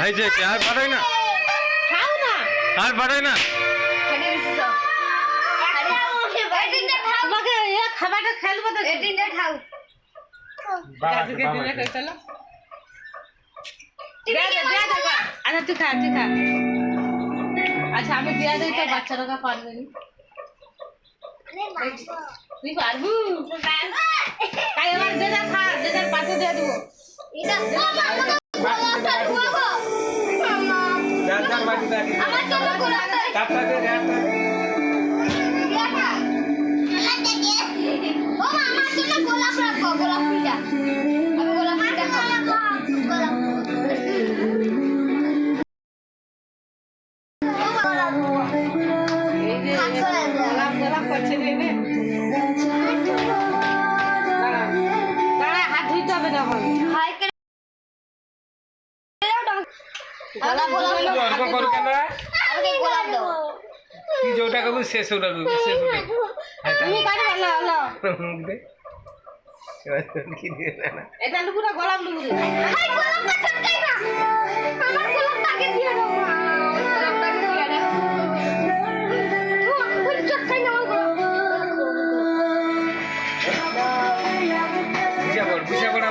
হয়েছে কি আর পাঠাই না? খাও না। আর পাঠাই না তোমাকে খাবারটা খেলব তো এটিনটা খাও। আচ্ছা তুই খা তুই খা। আচ্ছা আমি দিয়া দিই তো বাচ্চারা পারবে না। তুই পারবু? তাই এবার যে যা খা যে দিয়ে দেবো। Gelap gelap kecil ini. গোলাপ গোলাপ অর্ক করু কেন? আমাকে গোলাপ দাও। কি যেটা কবু শেষ ওটা কবু শেষ ওটা বুঝা কর